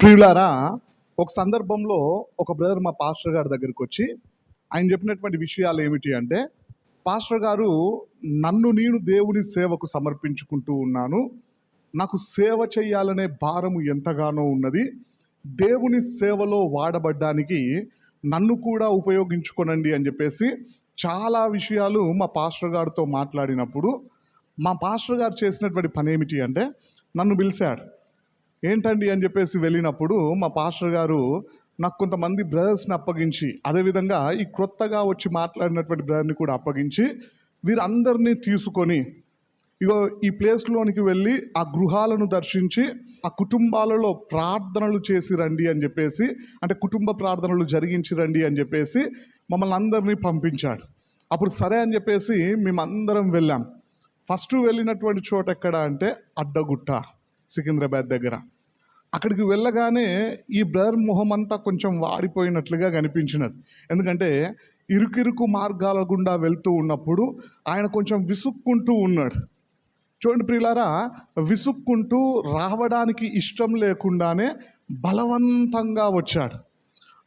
ప్రియులారా ఒక సందర్భంలో ఒక బ్రదర్ మా పాస్టర్ గారి దగ్గరికి వచ్చి ఆయన చెప్పినటువంటి విషయాలు ఏమిటి అంటే పాస్టర్ గారు నన్ను నేను దేవుని సేవకు సమర్పించుకుంటూ ఉన్నాను. నాకు సేవ చేయాలనే భారము ఎంతగానో ఉన్నది. దేవుని సేవలో వాడబడ్డానికి నన్ను కూడా ఉపయోగించుకోనండి అని చెప్పేసి చాలా విషయాలు మా పాస్టర్ గారితో మాట్లాడినప్పుడు మా పాస్టర్ గారు చేసినటువంటి పని ఏమిటి అంటే నన్ను పిలిచాడు. ఏంటండి అని చెప్పేసి వెళ్ళినప్పుడు మా పాస్టర్ గారు నాకు కొంతమంది బ్రదర్స్ని అప్పగించి అదేవిధంగా ఈ క్రొత్తగా వచ్చి మాట్లాడినటువంటి బ్రదర్ని కూడా అప్పగించి వీరందరినీ తీసుకొని ఇగో ఈ ప్లేస్లోనికి వెళ్ళి ఆ గృహాలను దర్శించి ఆ కుటుంబాలలో ప్రార్థనలు చేసి రండి అని చెప్పేసి అంటే కుటుంబ ప్రార్థనలు జరిగించి రండి అని చెప్పేసి మమ్మల్ని అందరినీ పంపించాడు. అప్పుడు సరే అని చెప్పేసి మేమందరం వెళ్ళాం. ఫస్ట్ వెళ్ళినటువంటి చోట ఎక్కడ అంటే అడ్డగుట్ట సికింద్రాబాద్ దగ్గర. అక్కడికి వెళ్ళగానే ఈ బ్రదర్ మొహం అంతా కొంచెం వాడిపోయినట్లుగా కనిపించినది. ఎందుకంటే ఇరుకిరుకు మార్గాల గుండా వెళ్తూ ఉన్నప్పుడు ఆయన కొంచెం విసుక్కుంటూ ఉన్నాడు. చూడండి ప్రియులారా విసుక్కుంటూ రావడానికి ఇష్టం లేకుండానే బలవంతంగా వచ్చాడు.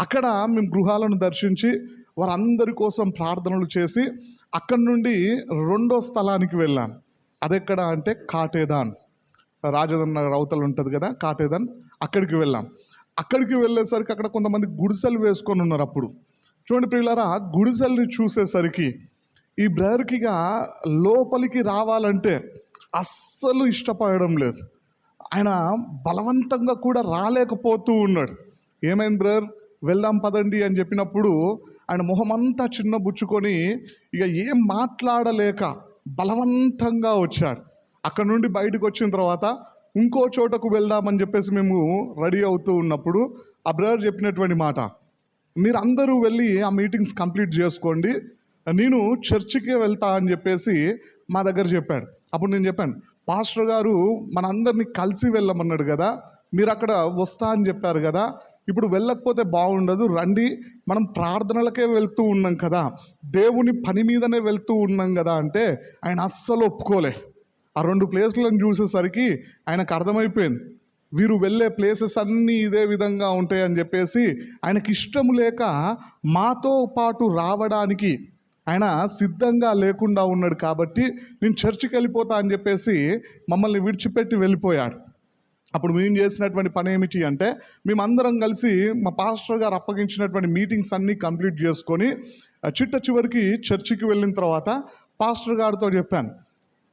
అక్కడ మేము గృహాలను దర్శించి వారందరి కోసం ప్రార్థనలు చేసి అక్కడి నుండి రెండో స్థలానికి వెళ్ళాం. అదెక్కడ అంటే కాటేదాన్. రాజదన్న రౌతలు ఉంటుంది కదా కాటేదన్ అక్కడికి వెళ్ళాం. అక్కడికి వెళ్ళేసరికి అక్కడ కొంతమంది గుడిసెలు వేసుకొని ఉన్నారు అప్పుడు. చూడండి ప్రియులారా గుడిసెల్ని చూసేసరికి ఈ బ్రదర్కిగా లోపలికి రావాలంటే అస్సలు ఇష్టపడడం లేదు. ఆయన బలవంతంగా కూడా రాలేకపోతూ ఉన్నాడు. ఏమైంది బ్రదర్ వెళ్దాం పదండి అని చెప్పినప్పుడు ఆయన మొహమంతా చిన్న బుచ్చుకొని ఇక ఏం మాట్లాడలేక బలవంతంగా వచ్చాడు. అక్కడ నుండి బయటకు వచ్చిన తర్వాత ఇంకో చోటకు వెళ్దామని చెప్పేసి మేము రెడీ అవుతూ ఉన్నప్పుడు ఆ బ్రదర్ చెప్పినటువంటి మాట మీరు అందరూ వెళ్ళి ఆ మీటింగ్స్ కంప్లీట్ చేసుకోండి. నేను చర్చికే వెళ్తా అని చెప్పేసి మా దగ్గర చెప్పాడు. అప్పుడు నేను చెప్పాను పాస్టర్ గారు మనందరినీ కలిసి వెళ్ళమన్నాడు కదా మీరు అక్కడ వస్తా అని చెప్పారు కదా ఇప్పుడు వెళ్ళకపోతే బాగుండదు రండి మనం ప్రార్థనలకే వెళ్తూ ఉన్నాం కదా దేవుని పని మీదనే వెళ్తూ ఉన్నాం కదా అంటే ఆయన అస్సలు ఒప్పుకోలే. ఆ రెండు ప్లేస్లను చూసేసరికి ఆయనకు అర్థమైపోయింది. వీరు వెళ్ళే ప్లేసెస్ అన్నీ ఇదే విధంగా ఉంటాయి అని చెప్పేసి ఆయనకి ఇష్టం లేక మాతో పాటు రావడానికి ఆయన సిద్ధంగా లేకుండా ఉన్నాడు కాబట్టి నేను చర్చికి వెళ్ళిపోతా అని చెప్పేసి మమ్మల్ని విడిచిపెట్టి వెళ్ళిపోయాడు. అప్పుడు మేము చేసినటువంటి పని ఏమిటి అంటే మేమందరం కలిసి మా పాస్టర్ గారు అప్పగించినటువంటి మీటింగ్స్ అన్నీ కంప్లీట్ చేసుకొని చిట్ట చివరికి చర్చికి వెళ్ళిన తర్వాత పాస్టర్ గారితో చెప్పాను.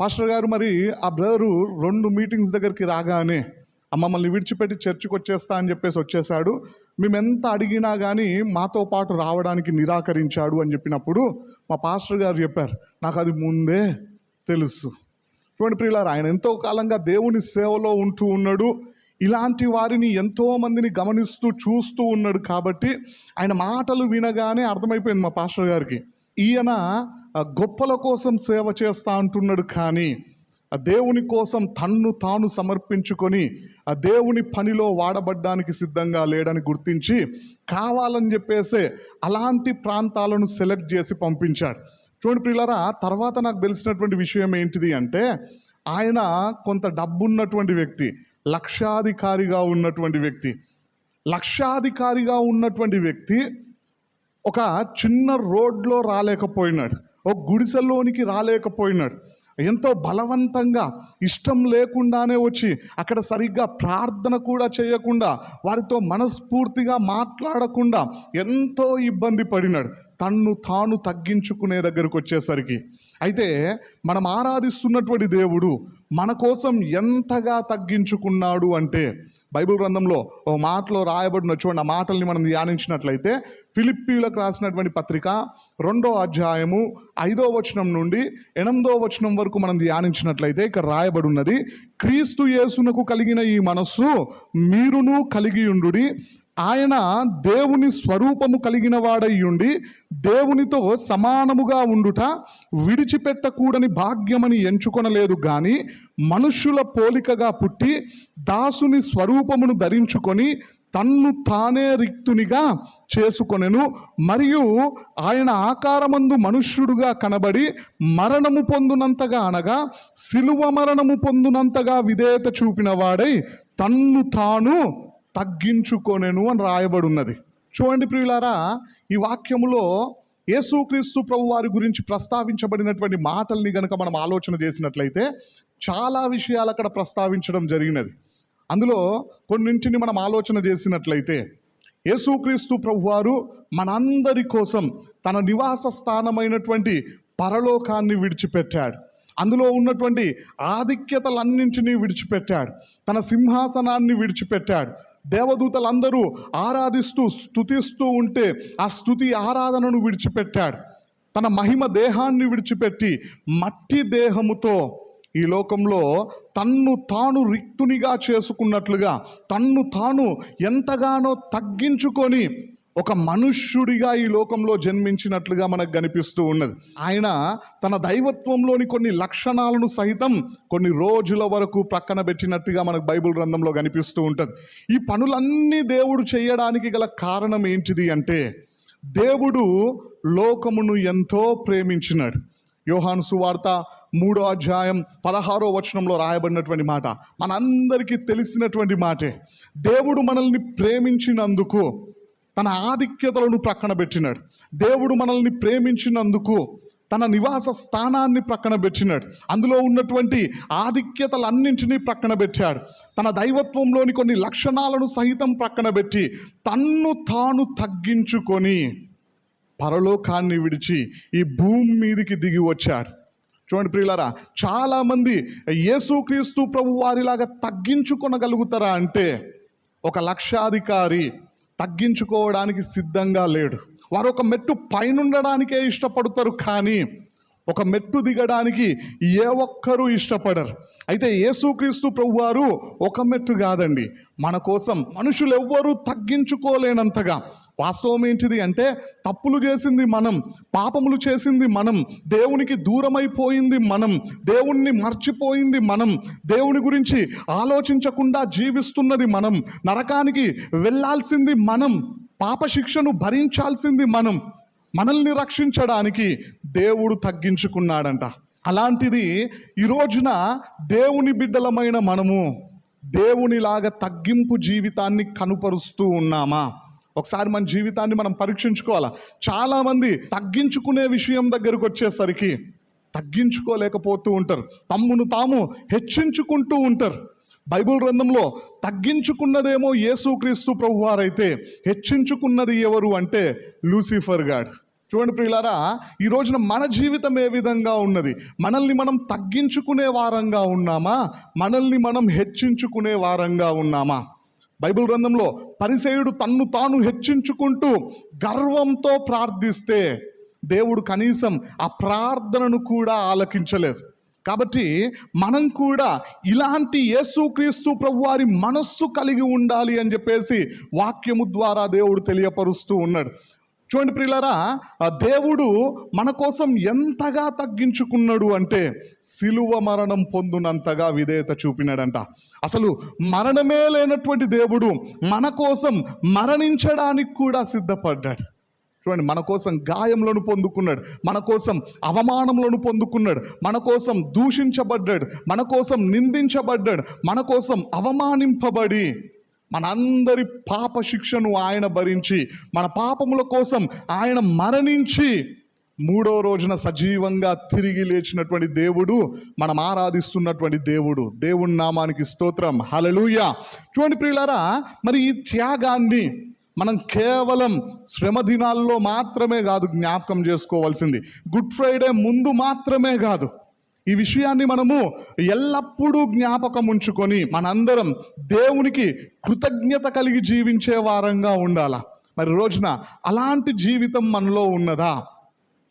పాస్టర్ గారు మరి ఆ బ్రదరు రెండు మీటింగ్స్ దగ్గరికి రాగానే "ఆ మమ్మల్ని విడిచిపెట్టి చర్చికి వచ్చేస్తా అని చెప్పేసి వచ్చేసాడు మేమెంత అడిగినా కానీ మాతో పాటు రావడానికి నిరాకరించాడు అని చెప్పినప్పుడు మా పాస్టర్ గారు చెప్పారు నాకు అది ముందే తెలుసు. చూడండి ప్రియులారు ఆయన ఎంతో కాలంగా దేవుని సేవలో ఉంటూ ఉన్నాడు. ఇలాంటి వారిని ఎంతోమందిని గమనిస్తూ చూస్తూ ఉన్నాడు కాబట్టి ఆయన మాటలు వినగానే అర్థమైపోయింది మా పాస్టర్ గారికి. ఈయన గొప్పల కోసం సేవ చేస్తా అంటున్నాడు కానీ ఆ దేవుని కోసం తన్ను తాను సమర్పించుకొని ఆ దేవుని పనిలో వాడబడ్డానికి సిద్ధంగా లేడని గుర్తించి కావాలని చెప్పేసే అలాంటి ప్రాంతాలను సెలెక్ట్ చేసి పంపించాడు. చూడండి పిల్లరా తర్వాత నాకు తెలిసినటువంటి విషయం ఏంటిది అంటే ఆయన కొంత డబ్బున్నటువంటి వ్యక్తి లక్షాధికారిగా ఉన్నటువంటి వ్యక్తి. లక్షాధికారిగా ఉన్నటువంటి వ్యక్తి ఒక చిన్న రోడ్లో రాలేకపోయినాడు. ఒక గుడిసెలోనికి రాలేకపోయినాడు. ఎంతో బలవంతంగా ఇష్టం లేకుండానే వచ్చి అక్కడ సరిగ్గా ప్రార్థన కూడా చేయకుండా వారితో మనస్ఫూర్తిగా మాట్లాడకుండా ఎంతో ఇబ్బంది పడినాడు. తన్ను తాను తగ్గించుకునే దగ్గరకు వచ్చేసరికి. అయితే మనం ఆరాధిస్తున్నటువంటి దేవుడు మన కోసం ఎంతగా తగ్గించుకున్నాడు అంటే బైబిల్ గ్రంథంలో ఓ మాటలో రాయబడిన చూడండి ఆ మాటల్ని మనం ధ్యానించినట్లయితే ఫిలిప్పీలకు రాసినటువంటి పత్రిక రెండో అధ్యాయము ఐదో వచనం నుండి ఎనిమిదో వచనం వరకు మనం ధ్యానించినట్లయితే ఇక్కడ రాయబడి ఉన్నది క్రీస్తు యేసునకు కలిగిన ఈ మనస్సు మీరును కలిగి ఉండుడి ఆయన దేవుని స్వరూపము కలిగిన వాడయ్యుండి ఉండి దేవునితో సమానముగా ఉండుట విడిచిపెట్టకూడని భాగ్యమని ఎంచుకొనలేదు గాని మనుష్యుల పోలికగా పుట్టి దాసుని స్వరూపమును ధరించుకొని తన్ను తానే రిక్తునిగా చేసుకొనెను. మరియు ఆయన ఆకారమందు మనుష్యుడుగా కనబడి మరణము పొందునంతగా అనగా శిలువ మరణము పొందునంతగా విధేయత చూపినవాడై తన్ను తాను తగ్గించుకొనెను అని రాయబడి ఉన్నది చూడండి ప్రియులారా ఈ వాక్యములో యేసుక్రీస్తు ప్రభు వారి గురించి ప్రస్తావించబడినటువంటి మాటల్ని గనక మనం ఆలోచన చేసినట్లయితే చాలా విషయాలు అక్కడ ప్రస్తావించడం జరిగినది. అందులో కొన్నింటిని మనం ఆలోచన చేసినట్లయితే యేసుక్రీస్తు ప్రభువారు మనందరి కోసం తన నివాస స్థానమైనటువంటి పరలోకాన్ని విడిచిపెట్టాడు. అందులో ఉన్నటువంటి ఆధిక్యతలన్నింటినీ విడిచిపెట్టాడు. తన సింహాసనాన్ని విడిచిపెట్టాడు. దేవదూతలందరూ ఆరాధిస్తూ స్తుతిస్తూ ఉంటే ఆ స్థుతి ఆరాధనను విడిచిపెట్టాడు. తన మహిమ దేహాన్ని విడిచిపెట్టి మట్టి దేహముతో ఈ లోకంలో తన్ను తాను రిక్తునిగా చేసుకున్నట్లుగా తన్ను తాను ఎంతగానో తగ్గించుకొని ఒక మనుష్యుడిగా ఈ లోకంలో జన్మించినట్లుగా మనకు కనిపిస్తూ ఉన్నది. ఆయన తన దైవత్వంలోని కొన్ని లక్షణాలను సహితం కొన్ని రోజుల వరకు ప్రక్కన పెట్టినట్టుగా మనకు బైబిల్ గ్రంథంలో కనిపిస్తూ ఉంటుంది. ఈ పనులన్నీ దేవుడు చేయడానికి గల కారణం ఏంటిది అంటే దేవుడు లోకమును ఎంతో ప్రేమించినాడు. యోహాను సువార్త మూడో అధ్యాయం పదహారో వచనంలో రాయబడినటువంటి మాట మనందరికీ తెలిసినటువంటి మాటే. దేవుడు మనల్ని ప్రేమించినందుకు తన ఆధిక్యతలను ప్రక్కన పెట్టినాడు. దేవుడు మనల్ని ప్రేమించినందుకు తన నివాస స్థానాన్ని ప్రక్కన పెట్టినాడు. అందులో ఉన్నటువంటి ఆధిక్యతలన్నింటినీ ప్రక్కన పెట్టాడు. తన దైవత్వంలోని కొన్ని లక్షణాలను సహితం ప్రక్కన పెట్టి తన్ను తాను తగ్గించుకొని పరలోకాన్ని విడిచి ఈ భూమి మీదికి దిగి వచ్చాడు. చూడండి ప్రియులారా చాలామంది యేసుక్రీస్తు ప్రభు వారిలాగా తగ్గించుకొనగలుగుతారా అంటే ఒక లక్షాధికారి తగ్గించుకోవడానికి సిద్ధంగా లేడు. వారు ఒక మెట్టు పైనుండడానికే ఇష్టపడతారు కానీ ఒక మెట్టు దిగడానికి ఏ ఒక్కరూ ఇష్టపడరు. అయితే యేసుక్రీస్తు ప్రభువారు ఒక మెట్టు కాదండి. మన కోసం మనుషులు ఎవ్వరూ తగ్గించుకోలేనంతగా వాస్తవం ఏంటిది అంటే తప్పులు చేసింది మనం పాపములు చేసింది మనం దేవునికి దూరమైపోయింది మనం దేవుణ్ణి మర్చిపోయింది మనం దేవుని గురించి ఆలోచించకుండా జీవిస్తున్నది మనం నరకానికి వెళ్ళాల్సింది మనం పాపశిక్షను భరించాల్సింది మనం మనల్ని రక్షించడానికి దేవుడు తగ్గించుకున్నాడంట. అలాంటిది ఈ రోజున దేవుని బిడ్డలమైన మనము దేవునిలాగా తగ్గింపు జీవితాన్ని కనుపరుస్తూ ఉన్నామా? ఒకసారి మన జీవితాన్ని మనం పరీక్షించుకోవాలా? చాలామంది తగ్గించుకునే విషయం దగ్గరకు వచ్చేసరికి తగ్గించుకోలేకపోతూ ఉంటారు. తమ్మును తాము హెచ్చించుకుంటూ ఉంటారు. బైబిల్ గ్రంథంలో తగ్గించుకున్నదేమో యేసుక్రీస్తు ప్రభువారైతే హెచ్చించుకున్నది ఎవరు అంటే లూసిఫర్ గాడ్. చూడండి ప్రియులారా ఈ రోజున మన జీవితం ఏ విధంగా ఉన్నది? మనల్ని మనం తగ్గించుకునే వారంగా ఉన్నామా? మనల్ని మనం హెచ్చించుకునే వారంగా ఉన్నామా? బైబిల్ గ్రంథంలో పరిసేయుడు తన్ను తాను హెచ్చించుకుంటూ గర్వంతో ప్రార్థిస్తే దేవుడు కనీసం ఆ ప్రార్థనను కూడా ఆలకించలేదు. కాబట్టి మనం కూడా ఇలాంటి యేసుక్రీస్తు ప్రభువారి మనస్సు కలిగి ఉండాలి అని చెప్పేసి వాక్యము ద్వారా దేవుడు తెలియపరుస్తూ ఉన్నాడు. చూడండి ప్రియులారా ఆ దేవుడు మన కోసం ఎంతగా తగ్గించుకున్నాడు అంటే సిలువ మరణం పొందునంతగా విధేయత చూపినాడంట. అసలు మరణమే లేనటువంటి దేవుడు మన కోసం మరణించడానికి కూడా సిద్ధపడ్డాడు. చూడండి మన కోసం గాయములను పొందుకున్నాడు మన కోసం అవమానములను పొందుకున్నాడు మన కోసం దూషించబడ్డాడు మన కోసం నిందించబడ్డాడు మన కోసం అవమానింపబడి మనందరి పాప శిక్షను ఆయన భరించి మన పాపముల కోసం ఆయన మరణించి మూడో రోజున సజీవంగా తిరిగి లేచినటువంటి దేవుడు మనం ఆరాధిస్తున్నటువంటి దేవుడు. దేవుని నామానికి స్తోత్రం. హలలుయ చూడండి ప్రియులారా మరి ఈ త్యాగాన్ని మనం కేవలం శ్రమ దినాల్లో మాత్రమే కాదు జ్ఞాపకం చేసుకోవాల్సింది. గుడ్ ఫ్రైడే ముందు మాత్రమే కాదు. ఈ విషయాన్ని మనము ఎల్లప్పుడూ జ్ఞాపకం ఉంచుకొని మనందరం దేవునికి కృతజ్ఞత కలిగి జీవించే వారంగా ఉండాలా? మరి రోజున అలాంటి జీవితం మనలో ఉన్నదా?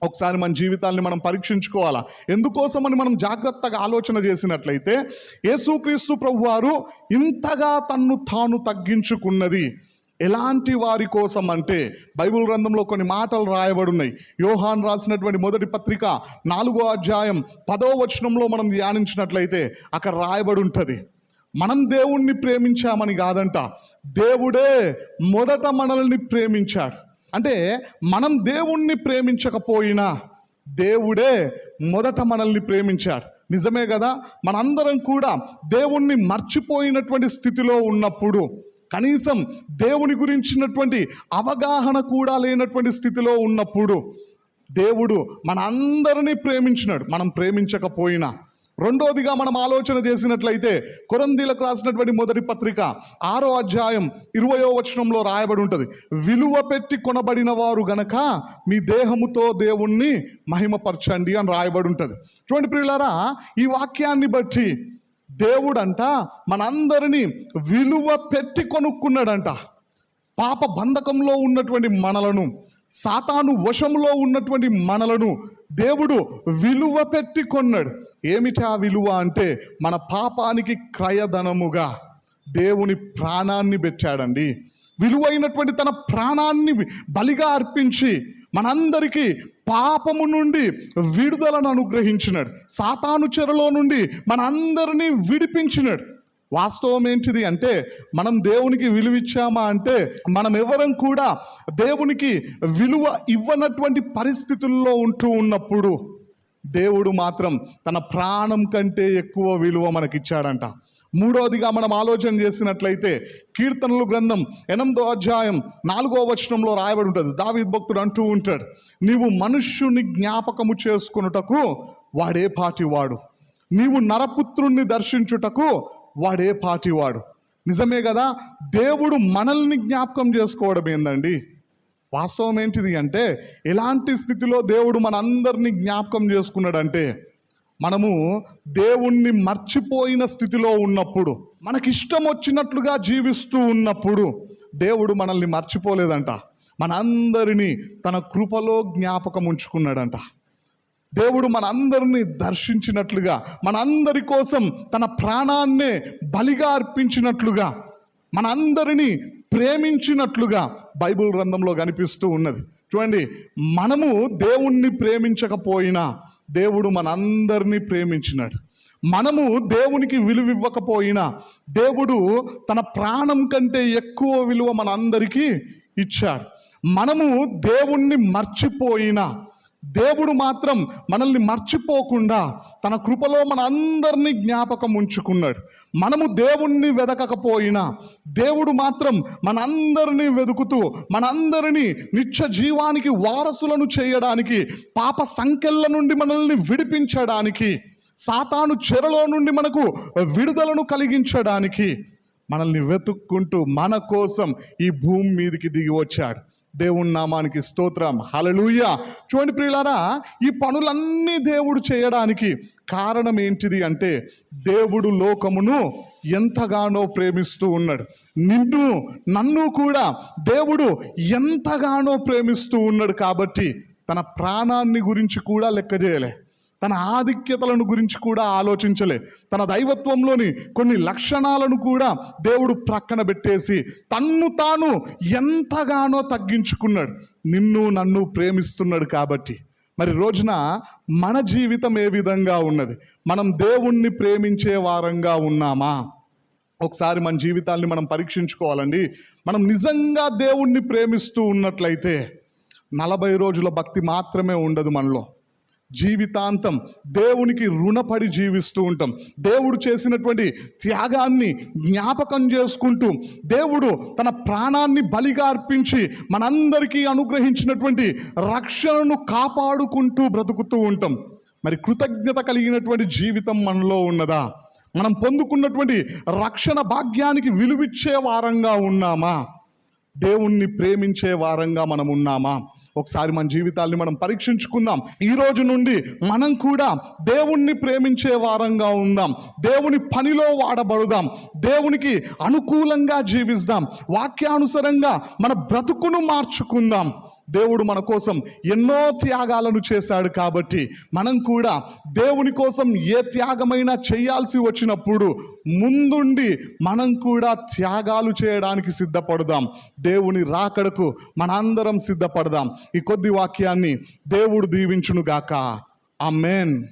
ఒకసారి మన జీవితాన్ని మనం పరీక్షించుకోవాలా? ఎందుకోసమని మనం జాగ్రత్తగా ఆలోచన చేసినట్లయితే యేసుక్రీస్తు ప్రభువారు ఇంతగా తన్ను తాను తగ్గించుకున్నది. ఎలాంటి వారి కోసం అంటే బైబిల్ గ్రంథంలో కొన్ని మాటలు రాయబడి ఉన్నాయి యోహాన్ రాసినటువంటి మొదటి పత్రిక నాలుగో అధ్యాయం పదో వచనంలో మనం ధ్యానించినట్లయితే అక్కడ రాయబడి ఉంటుంది మనం దేవుణ్ణి ప్రేమించామని కాదంట దేవుడే మొదట మనల్ని ప్రేమించాడు. అంటే మనం దేవుణ్ణి ప్రేమించకపోయినా దేవుడే మొదట మనల్ని ప్రేమించాడు. నిజమే కదా? మనందరం కూడా దేవుణ్ణి మర్చిపోయినటువంటి స్థితిలో ఉన్నప్పుడు కనీసం దేవుని గురించినటువంటి అవగాహన కూడా లేనటువంటి స్థితిలో ఉన్నప్పుడు దేవుడు మన అందరినీ ప్రేమించినాడు. మనం ప్రేమించకపోయినా. రెండోదిగా మనం ఆలోచన చేసినట్లయితే కొరందీలకు రాసినటువంటి మొదటి పత్రిక ఆరో అధ్యాయం ఇరవయో వచనంలో రాయబడి ఉంటుంది. విలువ పెట్టి కొనబడిన వారు గనక మీ దేహముతో దేవుణ్ణి మహిమపరచండి అని రాయబడి ఉంటుంది. చూడండి ప్రియులారా ఈ వాక్యాన్ని బట్టి దేవుడంట మనందరినీ విలువ పెట్టి కొనుక్కున్నాడంట. పాప బంధకంలో ఉన్నటువంటి మనలను సాతాను వశంలో ఉన్నటువంటి మనలను దేవుడు విలువ పెట్టి కొన్నాడు. ఏమిటి ఆ విలువ అంటే మన పాపానికి క్రయధనముగా దేవుని ప్రాణాన్ని పెట్టాడండి. విలువైనటువంటి తన ప్రాణాన్ని బలిగా అర్పించి మనందరికీ పాపము నుండి విడుదలను అనుగ్రహించినాడు. సాతాను చెరలో నుండి మనందరినీ విడిపించినాడు. వాస్తవం ఏంటిది అంటే మనం దేవునికి విలువిచ్చామా అంటే మనం ఎవరం కూడా దేవునికి విలువ ఇవ్వనటువంటి పరిస్థితుల్లో ఉంటూ ఉన్నప్పుడు దేవుడు మాత్రం తన ప్రాణం కంటే ఎక్కువ విలువ మనకిచ్చాడంట. మూడవదిగా మనం ఆలోచన చేసినట్లయితే కీర్తనలు గ్రంథం ఎనిమిదో అధ్యాయం నాలుగో వచనంలో రాయబడి ఉంటుంది. దావిద్ భక్తుడు అంటూ ఉంటాడు నీవు మనుష్యుని జ్ఞాపకము చేసుకొనుటకు వాడే పాటివాడు. నీవు నరపుత్రుణ్ణి దర్శించుటకు వాడే పాటివాడు. నిజమే కదా? దేవుడు మనల్ని జ్ఞాపకం చేసుకోవడం ఏందండి? వాస్తవం ఏంటిది అంటే ఎలాంటి స్థితిలో దేవుడు మనందరినీ జ్ఞాపకం చేసుకున్నాడంటే మనము దేవుణ్ణి మర్చిపోయిన స్థితిలో ఉన్నప్పుడు మనకిష్టం వచ్చినట్లుగా జీవిస్తూ ఉన్నప్పుడు దేవుడు మనల్ని మర్చిపోలేదంట. మనందరినీ తన కృపలో జ్ఞాపకం ఉంచుకున్నాడంట దేవుడు మనందరినీ దర్శించినట్లుగా మనందరి కోసం తన ప్రాణాన్నే బలిగా అర్పించినట్లుగా మనందరినీ ప్రేమించినట్లుగా బైబిల్ గ్రంథంలో కనిపిస్తూ ఉన్నది. చూడండి మనము దేవుణ్ణి ప్రేమించకపోయినా దేవుడు మనందరినీ ప్రేమించినాడు. మనము దేవునికి విలువ ఇవ్వకపోయినా దేవుడు తన ప్రాణం కంటే ఎక్కువ విలువ మనందరికీ ఇచ్చాడు. మనము దేవుణ్ణి మర్చిపోయినా దేవుడు మాత్రం మనల్ని మర్చిపోకుండా తన కృపలో మన అందరినీ జ్ఞాపకం ఉంచుకున్నాడు. మనము దేవుణ్ణి వెదకకపోయినా దేవుడు మాత్రం మనందరినీ వెతుకుతూ మనందరినీ నిత్య జీవానికి వారసులను చేయడానికి పాప సంఖ్యల నుండి మనల్ని విడిపించడానికి సాతాను చెరలో నుండి మనకు విడుదలను కలిగించడానికి మనల్ని వెతుక్కుంటూ మన కోసం ఈ భూమి మీదకి దిగి వచ్చాడు. దేవుని నామానికి స్తోత్రం. హలలుయ చూడండి ప్రియులారా ఈ పనులన్నీ దేవుడు చేయడానికి కారణం ఏంటిది అంటే దేవుడు లోకమును ఎంతగానో ప్రేమిస్తూ ఉన్నాడు. నిన్ను నన్ను కూడా దేవుడు ఎంతగానో ప్రేమిస్తూ ఉన్నాడు కాబట్టి తన ప్రాణాన్ని గురించి కూడా లెక్క చేయలే. తన ఆధిక్యతలను గురించి కూడా ఆలోచించలే. తన దైవత్వంలోని కొన్ని లక్షణాలను కూడా దేవుడు ప్రక్కన పెట్టేసి తన్ను తాను ఎంతగానో తగ్గించుకున్నాడు. నిన్ను నన్ను ప్రేమిస్తున్నాడు కాబట్టి. మరి రోజున మన జీవితం ఏ విధంగా ఉన్నది? మనం దేవుణ్ణి ప్రేమించే వారంగా ఉన్నామా? ఒకసారి మన జీవితాల్ని మనం పరీక్షించుకోవాలండి. మనం నిజంగా దేవుణ్ణి ప్రేమిస్తూ ఉన్నట్లయితే నలభై రోజుల భక్తి మాత్రమే ఉండదు మనలో. జీవితాంతం దేవునికి రుణపడి జీవిస్తూ ఉంటాం. దేవుడు చేసినటువంటి త్యాగాన్ని జ్ఞాపకం చేసుకుంటూ దేవుడు తన ప్రాణాన్ని బలిగా అర్పించి మనందరికీ అనుగ్రహించినటువంటి రక్షణను కాపాడుకుంటూ బ్రతుకుతూ ఉంటాం. మరి కృతజ్ఞత కలిగినటువంటి జీవితం మనలో ఉన్నదా? మనం పొందుకున్నటువంటి రక్షణ భాగ్యానికి విలువిచ్చే వారంగా ఉన్నామా? దేవుణ్ణి ప్రేమించే వారంగా మనం ఉన్నామా? ఒకసారి మన జీవితాల్ని మనం పరీక్షించుకుందాం. ఈ రోజు నుండి మనం కూడా దేవుణ్ణి ప్రేమించే వారంగా ఉందాం. దేవుని పనిలో వాడబడుదాం. దేవునికి అనుకూలంగా జీవిస్తాం. వాక్యానుసరంగా మన బ్రతుకును మార్చుకుందాం. దేవుడు మన కోసం ఎన్నో త్యాగాలను చేశాడు కాబట్టి మనం కూడా దేవుని కోసం ఏ త్యాగమైనా చేయాల్సి వచ్చినప్పుడు ముందుండి మనం కూడా త్యాగాలు చేయడానికి సిద్ధపడదాం. దేవుని రాకడకు మనందరం సిద్ధపడదాం. ఈ కొద్ది వాక్యాన్ని దేవుడు దీవించునుగాక. ఆమెన్.